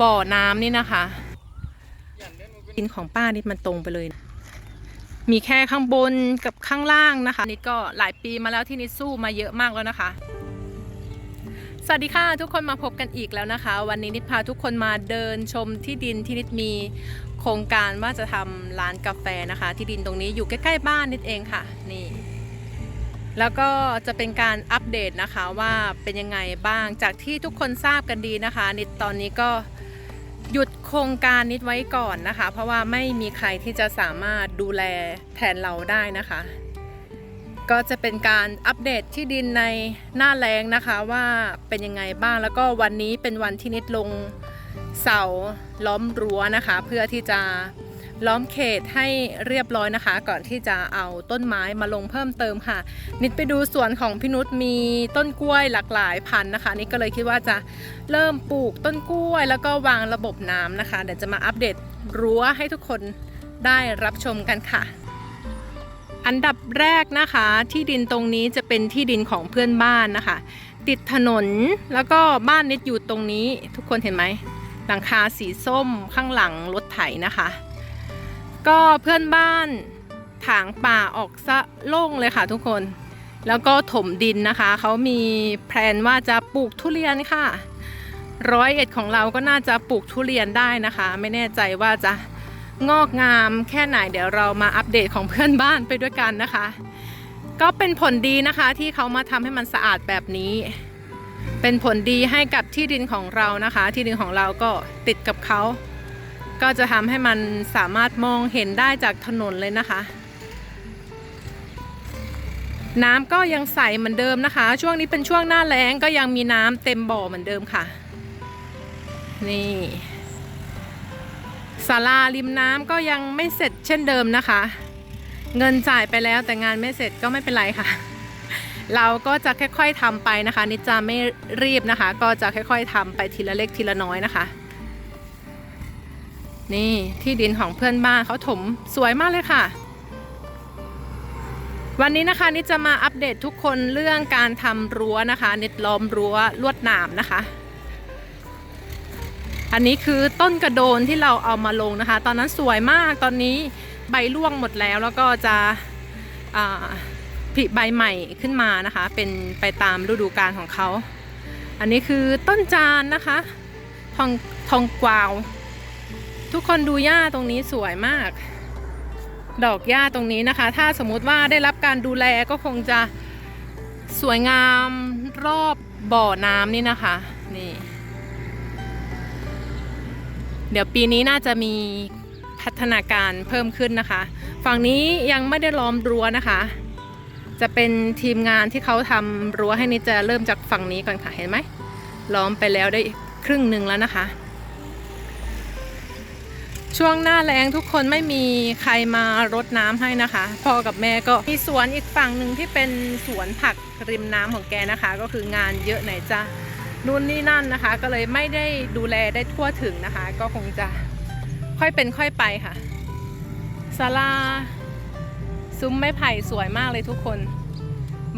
บ่อน้ำนี่นะคะดินของป้านิดมันตรงไปเลย มีแค่ข้างบนกับข้างล่างนะคะ นิดก็หลายปีมาแล้วที่นิดสู้มาเยอะมากแล้วนะคะ สวัสดีค่ะทุกคนมาพบกันอีกแล้วนะคะ วันนี้นิดพาทุกคนมาเดินชมที่ดินที่นิดมีโครงการว่าจะทำร้านกาแฟนะคะ ที่ดินตรงนี้อยู่ใกล้ๆบ้านนิดเองค่ะ นี่ แล้วก็จะเป็นการอัปเดตนะคะว่าเป็นยังไงบ้างจากที่ทุกคนทราบกันดีนะคะ นิดตอนนี้ก็ หยุดโครงการนิดไว้ก่อนนะคะ เพราะว่าไม่มีใครที่จะสามารถดูแลแทนเราได้นะคะ ก็จะเป็นการอัปเดตที่ดินในหน้าแรงนะคะว่าเป็นยังไงบ้างแล้วก็วันนี้เป็นวันที่นิดลงเสาล้อมรั้วนะคะ เพื่อที่จะ ล้อมเขตให้เรียบร้อยนะคะ ก่อนที่จะเอาต้นไม้มาลงเพิ่มเติมค่ะ นิดไปดูสวนของพี่นุชมีต้นกล้วยหลากหลายพันธุ์นะคะนิดก็เลยคิดว่าจะเริ่มปลูกต้นกล้วย แล้วก็วางระบบน้ำนะคะ เดี๋ยวจะมาอัปเดตรั้วให้ทุกคนได้รับชมกันค่ะอันดับแรกนะคะ ที่ดินตรงนี้จะเป็นที่ดินของเพื่อนบ้านนะคะ ติดถนนแล้วก็บ้านนิดอยู่ตรงนี้ ทุกคนเห็นไหมหลังคาสีส้มข้างหลังรถไถนะคะ ก็เพื่อนบ้านถางป่าออกซะโล่งเลยค่ะทุกคน แล้วก็ถมดินนะคะ เขามีแพลนว่าจะปลูกทุเรียนค่ะ ร้อยเอ็ดของเราก็น่าจะปลูกทุเรียนได้นะคะ ไม่แน่ใจว่าจะงอกงามแค่ไหนเดี๋ยวเรามาอัปเดตของเพื่อนบ้านไปด้วยกันนะคะ ก็เป็นผลดีนะคะที่เขามาทำให้มันสะอาดแบบนี้ เป็นผลดีให้กับที่ดินของเรานะคะ ที่ดินของเราก็ติดกับเขา ก็จะทำให้มันสามารถมองเห็นได้จากถนนเลยนะคะ น้ำก็ยังใสเหมือนเดิมนะคะ ช่วงนี้เป็นช่วงหน้าแล้งก็ยังมีน้ำเต็มบ่อเหมือนเดิมค่ะ นี่ศาลาริมน้ำก็ยังไม่เสร็จเช่นเดิมนะคะ เงินจ่ายไปแล้วแต่งานไม่เสร็จก็ไม่เป็นไรค่ะ เราก็จะค่อยๆทำไปนะคะนิดจะไม่รีบนะคะ ก็จะค่อย ๆทำไปทีละเล็กทีละน้อยนะคะ นี่ที่ดินของเพื่อนบ้านเขาถมสวยมากเลยค่ะ วันนี้นะคะนิดจะมาอัปเดตทุกคนเรื่องการทำรั้วนะคะนิดล้อมรั้วลวดหนามนะคะ อันนี้คือต้นกระโดนที่เราเอามาลงนะคะ ตอนนั้นสวยมากตอนนี้ใบร่วงหมดแล้วแล้วก็จะผลิใบใหม่ขึ้นมานะคะ เป็นไปตามฤดูกาลของเขา อันนี้คือต้นจานนะคะ ทองทองกวาว ทุกคนดูหญ้าตรงนี้สวยมาก ดอกหญ้าตรงนี้นะคะ ถ้าสมมุติว่าได้รับการดูแลก็คงจะสวยงามรอบบ่อน้ำนี่นะคะ นี่ เดี๋ยวปีนี้น่าจะมีพัฒนาการเพิ่มขึ้นนะคะ ฝั่งนี้ยังไม่ได้ล้อมรั้วนะคะ จะเป็นทีมงานที่เขาทำรั้วให้นิดจะเริ่มจากฝั่งนี้ก่อนค่ะ เห็นไหมล้อมไปแล้วได้ครึ่งหนึ่งแล้วนะคะ ช่วงหน้าแรงทุกคนไม่มีใครมารดน้ำให้นะคะพ่อกับแม่ก็มีสวนอีกฝั่งหนึ่งที่เป็นสวนผักริมน้ำของแกนะคะ ก็คืองานเยอะไหนจะนู่นนี่นั่นนะคะ ก็เลยไม่ได้ดูแลได้ทั่วถึงนะคะ ก็คงจะค่อยเป็นค่อยไปค่ะศาลาซุ้มไม้ไผ่สวยมากเลยทุกคน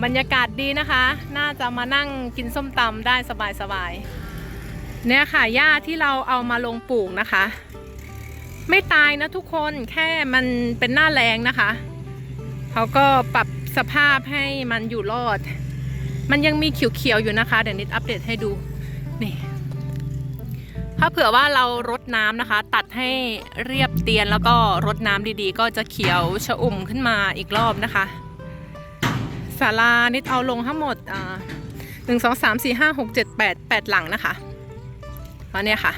บรรยากาศดีนะคะ น่าจะมานั่งกินส้มตำได้สบายๆเนี่ยค่ะหญ้าที่เราเอามาลงปลูกนะคะ ไม่ตายนะทุกคนแค่มันเป็นหน้าแรงนะคะ เขาก็ปรับสภาพให้มันอยู่รอด มันยังมีเขียวๆอยู่นะคะ เดี๋ยวนิดอัปเดตให้ดู นี่ ถ้าเผื่อว่าเรารดน้ำนะคะ ตัดให้เรียบเตียนแล้วก็รดน้ำดีๆ ก็จะเขียวชะอุ่มขึ้นมาอีกรอบนะคะศาลานิดเอาลงทั้งหมดอ่าหนึ่งสองสามสี่ห้าหกเจ็ดแปดแปดหลังนะคะตอนเนี้ยค่ะ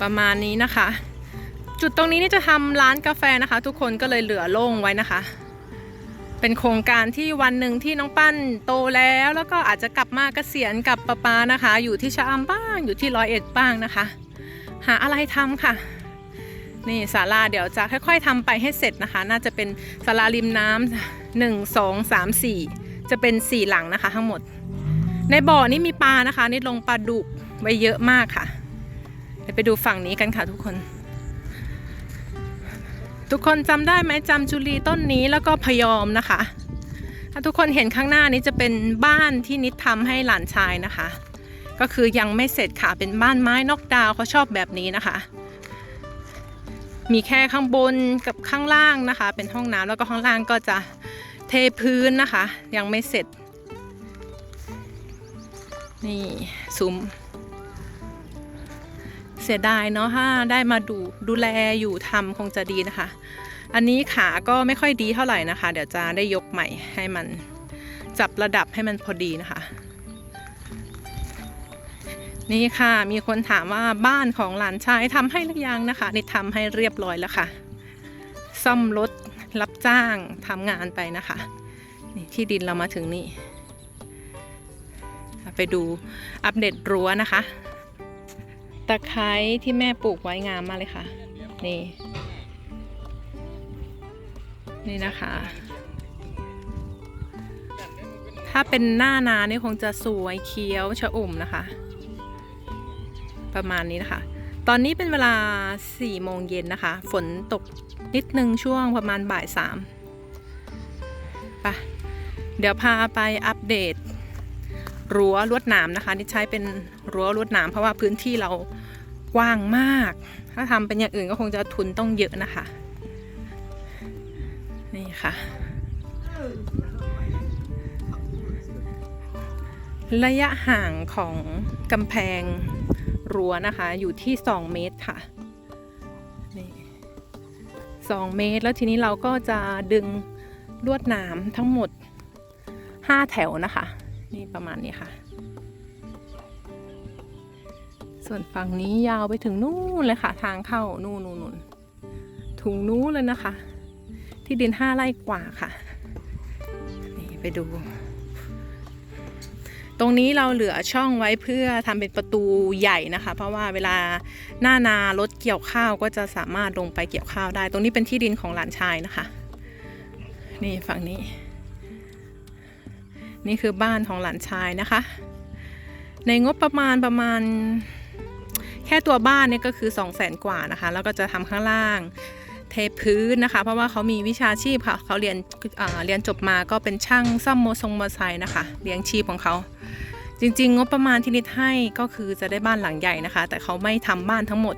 ประมาณนี้นะคะ จุดตรงนี้นี่จะทำร้านกาแฟนะคะ ทุกคนก็เลยเหลือโล่งไว้นะคะ เป็นโครงการที่วันหนึ่งที่น้องปั้นโตแล้ว แล้วก็อาจจะกลับมาเกษียณกับป้าปานะคะ อยู่ที่ชะอำบ้างอยู่ที่ร้อยเอ็ดบ้างนะคะ หาอะไรทำค่ะ นี่ศาลาเดี๋ยวจะค่อย ๆทำไปให้เสร็จนะคะ น่าจะเป็นศาลาริมน้ำหนึ่งสองสามสี่จะเป็นสี่หลังนะคะ ทั้งหมด ในบ่อนี้มีปลานะคะ นี่ลงปลาดุกไว้เยอะมากค่ะเดี๋ยวไปดูฝั่งนี้กันค่ะทุกคน ทุกคนจำได้ไหมจำจุลีต้นนี้แล้วก็พยอมนะคะ ถ้าทุกคนเห็นข้างหน้านี้จะเป็นบ้านที่นิดทำให้หลานชายนะคะ ก็คือยังไม่เสร็จค่ะเป็นบ้านไม้นอกดาวเขาชอบแบบนี้นะคะ มีแค่ข้างบนกับข้างล่างนะคะ เป็นห้องน้ำแล้วก็ข้างล่างก็จะเทพื้นนะคะ ยังไม่เสร็จ นี่ซุ้ม สียดายเนาะถ้าได้มาดูดูแลอยู่ทำคงจะดีนะคะ อันนี้ขาก็ไม่ค่อยดีเท่าไหร่นะคะ เดี๋ยวจะได้ยกใหม่ให้มันจับระดับให้มันพอดีนะคะ นี่ค่ะมีคนถามว่าบ้านของหลานชายทำให้หรือยังนะคะนี่ทำให้เรียบร้อยแล้วค่ะ ซ่อมรถรับจ้างทำงานไปนะคะนี่ที่ดินเรามาถึงนี่ ไปดูอัปเดตรั้วนะคะ ตะไคร้ที่แม่ปลูกไว้งามมากเลยค่ะ นี่ นี่นะคะ ถ้าเป็นหน้านานี่คงจะสวยเคี้ยวชะอุ่มนะคะ ประมาณนี้นะคะ ตอนนี้เป็นเวลา4โมงเย็นนะคะ ฝนตกนิดนึงช่วงประมาณบ่ายสามไปะเดี๋ยวพาไปอัปเดตรั้วลวดหนามนะคะนี่ใช้เป็นรั้วลวดหนามเพราะว่าพื้นที่เรา กว้างมาก ถ้าทำเป็นอย่างอื่นก็คงจะทุนต้องเยอะนะคะ นี่ค่ะ ระยะห่างของกำแพงรั้วนะคะ อยู่ที่ 2 เมตรค่ะนี่2เมตร แล้วทีนี้เราก็จะดึงลวดหนามทั้งหมด 5 แถวนะคะ นี่ประมาณนี้ค่ะ ส่วนฝั่งนี้ยาวไปถึงนู่นเลยค่ะ ทางเข้านู่นนู่นถุงนู้นเลยนะคะ ที่ดินห้าไร่กว่าค่ะ นี่ไปดู ตรงนี้เราเหลือช่องไว้เพื่อทำเป็นประตูใหญ่นะคะ เพราะว่าเวลาหน้านารถเกี่ยวข้าวก็จะสามารถลงไปเกี่ยวข้าวได้ ตรงนี้เป็นที่ดินของหลานชายนะคะ นี่ฝั่งนี้ นี่คือบ้านของหลานชายนะคะ ในงบประมาณประมาณ ค่ตัวบ้านเนี่ยก็คือ 2 0 0แสนกว่านะคะ แล้วก็จะทำข้างล่าง เทพื้นนะคะ เพราะว่าเขามีวิชาชีพค่ะเขาเรียนเรียนจบมาก็เป็นช่างซ่อมโมทรงมอไซค์นะคะเลี้ยงชีพของเขาจริงๆ งบประมาณที่นิดให้ก็คือจะได้บ้านหลังใหญ่นะคะ แต่เขาไม่ทำบ้านทั้งหมด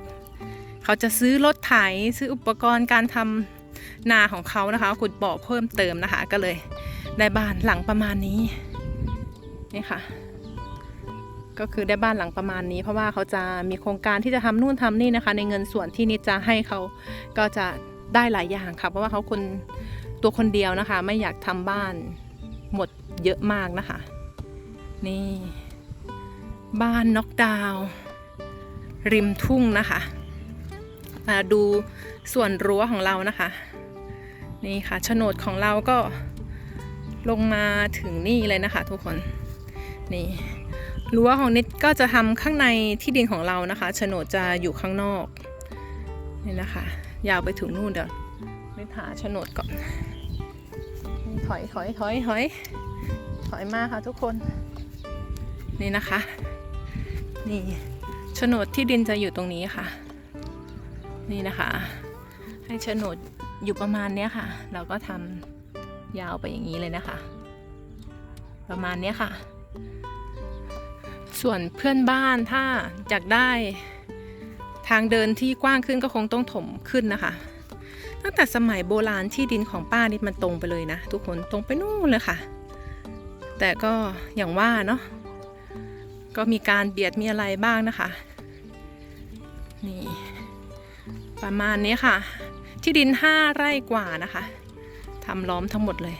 เขาจะซื้อรถไถซื้ออุปกรณ์การทำนาของเขานะคะขุดบ่อเพิ่มเติมนะคะ ก็เลยได้บ้านหลังประมาณนี้นี่ค่ะ ก็คือได้บ้านหลังประมาณนี้ เพราะว่าเขาจะมีโครงการที่จะทำนู่นทำนี่นะคะ ในเงินส่วนที่นิดจะให้เขาก็จะได้หลายอย่างค่ะ เพราะว่าเขาคนตัวคนเดียวนะคะ ไม่อยากทำบ้านหมดเยอะมากนะคะ นี่ บ้านน็อกดาวริมทุ่งนะคะมาดูส่วนรั้วของเรานะคะ นี่ค่ะโฉนดของเราก็ลงมาถึงนี่เลยนะคะ ทุกคนนี่ รั้วของนิดก็จะทำข้างในที่ดินของเรานะคะโฉนดจะอยู่ข้างนอกนี่นะคะ ยาวไปถึงนู่นเดี๋ยวนิดหาโฉนดก่อนถอยถอยถอยถอยถอยมาค่ะทุกคนนี่นะคะนี่โฉนดที่ดินจะอยู่ตรงนี้ค่ะ นี่นะคะ ให้โฉนดอยู่ประมาณเนี้ยค่ะ เราก็ทำยาวไปอย่างนี้เลยนะคะ ประมาณเนี้ยค่ะ ส่วนเพื่อนบ้านถ้าอยากได้ทางเดินที่กว้างขึ้นก็คงต้องถมขึ้นนะคะ ตั้งแต่สมัยโบราณที่ดินของป้านี่มันตรงไปเลยนะ ทุกคนตรงไปนู่นเลยค่ะ แต่ก็อย่างว่าเนาะก็มีการเบียดมีอะไรบ้างนะคะ นี่ ประมาณนี้ค่ะ ที่ดิน5ไร่กว่านะคะทำล้อมทั้งหมดเลย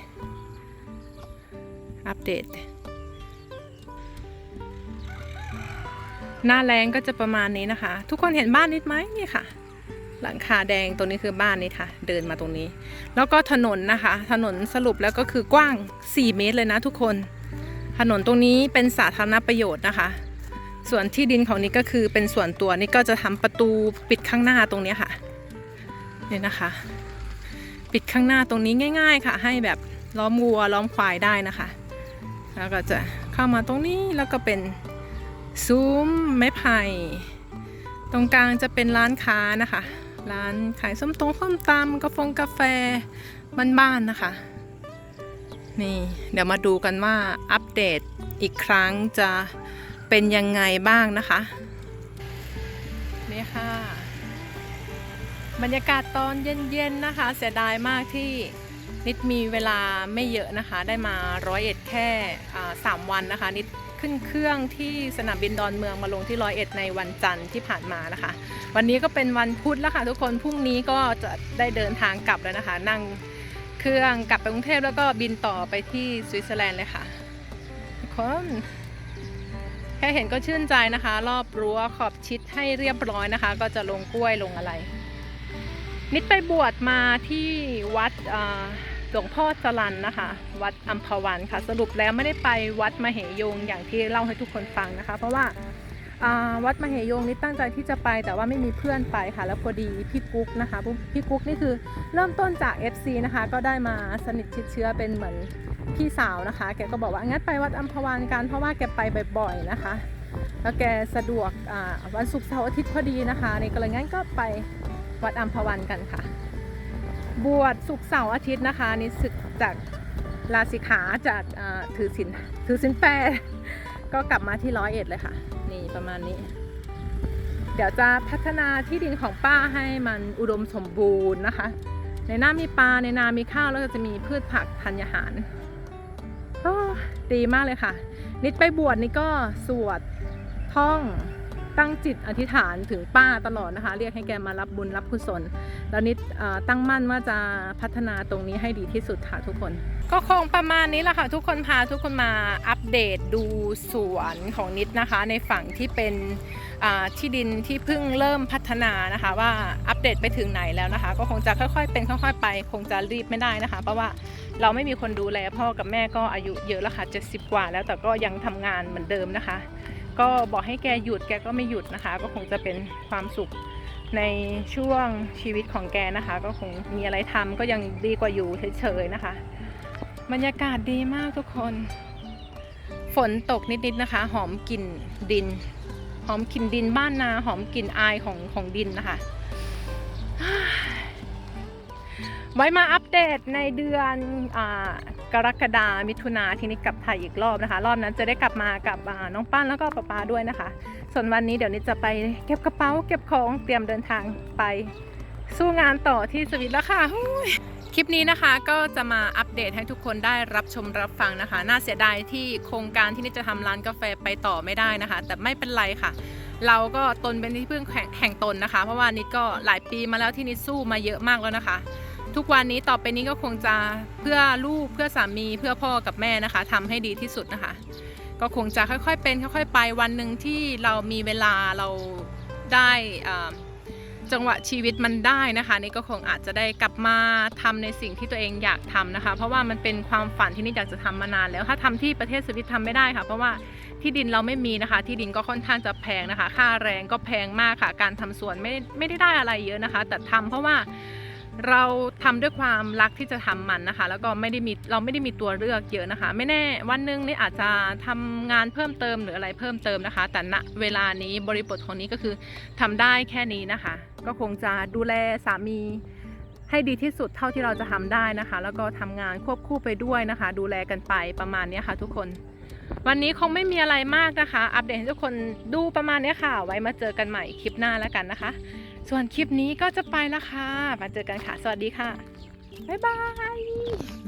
อัปเดต หน้าแรงก็จะประมาณนี้นะคะ ทุกคนเห็นบ้านนิดไหมนี่ค่ะ หลังคาแดงตรงนี้คือบ้านนี่ค่ะ เดินมาตรงนี้ แล้วก็ถนนนะคะ ถนนสรุปแล้วก็คือกว้าง 4 เมตรเลยนะทุกคน ถนนตรงนี้เป็นสาธารณประโยชน์นะคะ ส่วนที่ดินของนี้ก็คือเป็นส่วนตัวนี่ก็จะทำประตูปิดข้างหน้าตรงนี้ค่ะนี่นะคะ ปิดข้างหน้าตรงนี้ง่าย ๆ ค่ะ ให้แบบล้อมวัวล้อมควายได้นะคะ แล้วก็จะเข้ามาตรงนี้แล้วก็เป็น ซุ้มไม้ไผ่ตรงกลางจะเป็นร้านค้านะคะ ร้านขายส้มตรงส้มตำกาแฟกาแฟบ้านๆนะคะ นี่เดี๋ยวมาดูกันว่าอัปเดตอีกครั้งจะเป็นยังไงบ้างนะคะ นี่ค่ะ บรรยากาศตอนเย็นๆนะคะ เสียดายมากที่นิดมีเวลาไม่เยอะนะคะ ได้มาร้อยเอ็ดแค่สามวันนะคะนิด ขึ้นเครื่องที่สนามบินดอนเมืองมาลงที่ร้อยเอ็ดในวันจันทร์ที่ผ่านมานะคะ วันนี้ก็เป็นวันพุธแล้วค่ะทุกคนพรุ่งนี้ก็จะได้เดินทางกลับแล้วนะคะ นั่งเครื่องกลับไปกรุงเทพแล้วก็บินต่อไปที่สวิตเซอร์แลนด์เลยค่ะทุกคนแค่เห็นก็ชื่นใจนะคะ รอบรั้วขอบชิดให้เรียบร้อยนะคะ ก็จะลงกล้วยลงอะไร นิดไปบวชมาที่วัดอ่า หลวงพ่อจรันนะคะ วัดอัมพวันค่ะ สรุปแล้วไม่ได้ไปวัดมเหยงอย่างที่เล่าให้ทุกคนฟังนะคะ เพราะว่าวัดมเหยงนี่ตั้งใจที่จะไปแต่ว่าไม่มีเพื่อนไปค่ะ แล้วพอดีพี่กุ๊กนะคะพี่กุ๊กนี่คือเริ่มต้นจาก FC นะคะ ก็ได้มาสนิทชิดเชื้อเป็นเหมือนพี่สาวนะคะ แกก็บอกว่างั้นไปวัดอัมพวันกันเพราะว่าแกไปบ่อยๆนะคะ แล้วแกสะดวกวันศุกร์เสาร์อาทิตย์พอดีนะคะนี่ก็เลยงั้นก็ไปวัดอัมพวันกันค่ะ บวชสุกร์เสาร์อาทิตย์นะคะนี่ศึกจากลาสิขาจากถือศีลถือศีลแปดก็กลับมาที่ร้อยเอ็ดเลยค่ะ นี่ประมาณนี้ เดี๋ยวจะพัฒนาที่ดินของป้าให้มันอุดมสมบูรณ์นะคะ ในนามีปลาในนามีข้าวแล้วก็จะมีพืชผักธัญญาหารดีมากเลยค่ะ นิดไปบวชนี่ก็สวดท่อง ตั้งจิตอธิษฐานถึงป้าตลอดนะคะ เรียกให้แกมารับบุญรับกุศล แล้วนิดตั้งมั่นว่าจะพัฒนาตรงนี้ให้ดีที่สุดค่ะทุกคน ก็คงประมาณนี้แหละค่ะทุกคนพาทุกคนมาอัปเดตดูสวนของนิดนะคะ ในฝั่งที่เป็นที่ดินที่เพิ่งเริ่มพัฒนานะคะ ว่าอัปเดตไปถึงไหนแล้วนะคะ ก็คงจะค่อยๆ เป็นค่อยๆ ไป คงจะรีบไม่ได้นะคะ เพราะว่าเราไม่มีคนดูแลพ่อกับแม่ก็อายุเยอะแล้วค่ะ70 กว่าแล้วแต่ก็ยังทำงานเหมือนเดิมนะคะ ก็บอกให้แกหยุดแกก็ไม่หยุดนะคะ ก็คงจะเป็นความสุขในช่วงชีวิตของแกนะคะ ก็คงมีอะไรทำก็ยังดีกว่าอยู่เฉยๆนะคะ บรรยากาศดีมากทุกคน ฝนตกนิดๆนะคะ หอมกลิ่นดิน หอมกลิ่นดินบ้านนาหอมกลิ่นอายของของดินนะคะ ไว้มาอัปเดตในเดือนอกรกฎามิถุนาที่นี้กลับไทยอีกรอบนะคะ รอบนั้นจะได้กลับมากับน้องป้านแล้วก็ป้าปาด้วยนะคะ ส่วนวันนี้เดี๋ยวนี้จะไปเก็บกระเป๋าเก็บของเตรียมเดินทางไปสู้งานต่อที่สวิตแล้วค่ะคลิปนี้นะคะก็จะมาอัปเดตให้ทุกคนได้รับชมรับฟังนะคะ น่าเสียดายที่โครงการที่นี่จะทำร้านกาแฟไปต่อไม่ได้นะคะ แต่ไม่เป็นไรค่ะ เราก็ตนเป็นที่พึ่งแห่งแห่งตนนะคะ เพราะว่านิดก็หลายปีมาแล้วที่นิดสู้มาเยอะมากแล้วนะคะ ทุกวันนี้ต่อไปนี้ก็คงจะเพื่อลูกเพื่อสามีเพื่อพ่อกับแม่นะคะทำให้ดีที่สุดนะคะ ก็คงจะค่อยๆเป็นค่อยๆไปวันหนึ่งที่เรามีเวลาเราได้จังหวะชีวิตมันได้นะคะ นี่ก็คงอาจจะได้กลับมาทำในสิ่งที่ตัวเองอยากทำนะคะ เพราะว่ามันเป็นความฝันที่นี่อยากจะทำมานานแล้วถ้าทำที่ประเทศสวิตทำไม่ได้ค่ะ เพราะว่าที่ดินเราไม่มีนะคะ ที่ดินก็ค่อนข้างจะแพงนะคะ ค่าแรงก็แพงมากค่ะ การทำสวนไม่ไม่ได้ได้อะไรเยอะนะคะ แต่ทำเพราะว่า เราทำด้วยความรักที่จะทำมันนะคะ แล้วก็ไม่ได้มีเราไม่ได้มีตัวเลือกเยอะนะคะ ไม่แน่วันหนึงนี่อาจจะทำงานเพิ่มเติมหรืออะไรเพิ่มเติมนะคะ แต่ณเวลานี้บริบทของนี้ก็คือทำได้แค่นี้นะคะ ก็คงจะดูแลสามีให้ดีที่สุดเท่าที่เราจะทำได้นะคะ แล้วก็ทำงานควบคู่ไปด้วยนะคะ ดูแลกันไปประมาณนี้ค่ะทุกคน วันนี้คงไม่มีอะไรมากนะคะ อัปเดตให้ทุกคนดูประมาณนี้ค่ะ ไว้มาเจอกันใหม่คลิปหน้าแล้วกันนะคะ ส่วนคลิปนี้ก็จะไปแล้วค่ะ มาเจอกันค่ะ สวัสดีค่ะ บ๊ายบาย